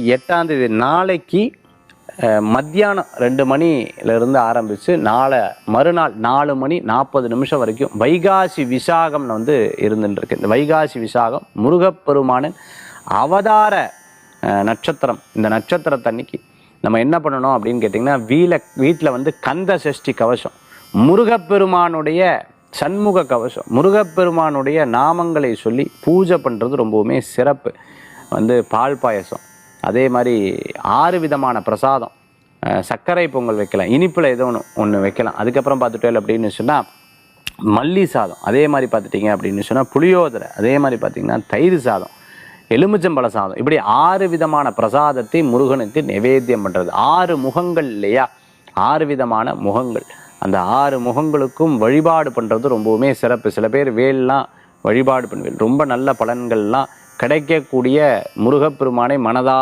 எட்டாம் தேதி நாளைக்கு மத்தியானம் ரெண்டு மணிலேருந்து ஆரம்பித்து நாளை மறுநாள் நாலு மணி நாற்பது நிமிஷம் வரைக்கும் வைகாசி விசாகம்னு வந்து இருந்துட்டுருக்கு. இந்த வைகாசி விசாகம் முருகப்பெருமானின் அவதார நட்சத்திரம். இந்த நட்சத்திரத்தன்னைக்கு நம்ம என்ன பண்ணணும் அப்படின்னு கேட்டிங்கன்னா வீல வீட்டில் வந்து கந்த சஷ்டி கவசம் முருகப்பெருமானுடைய சண்முக கவசம் முருகப்பெருமானுடைய நாமங்களை சொல்லி பூஜை பண்ணுறது ரொம்பவுமே சிறப்பு. வந்து பால் பாயசம். அதே மாதிரி ஆறு விதமான பிரசாதம். சர்க்கரை பொங்கல் வைக்கலாம். இனிப்பில் ஏதோ ஒன்று ஒன்று வைக்கலாம். அதுக்கப்புறம் பார்த்துட்டோம் அப்படின்னு சொன்னால் மல்லி சாதம். அதே மாதிரி பார்த்துட்டிங்க அப்படின்னு சொன்னால் புளியோதரை. அதே மாதிரி பார்த்திங்கன்னா தயிர் சாதம். எலுமிச்சம்பழ சாதம். இப்படி ஆறு விதமான பிரசாதத்தை முருகனுக்கு நிவேத்தியம் பண்ணுறது ஆறு முகங்கள் இல்லையா? ஆறு விதமான முகங்கள். அந்த ஆறு முகங்களுக்கும் வழிபாடு பண்ணுறது ரொம்பவுமே சிறப்பு. சில பேர் வேல்லாம் வழிபாடு பண்ணுவேன் ரொம்ப நல்ல பலன்கள்லாம் கிடைக்கக்கூடிய முருகப்பெருமானை மனதா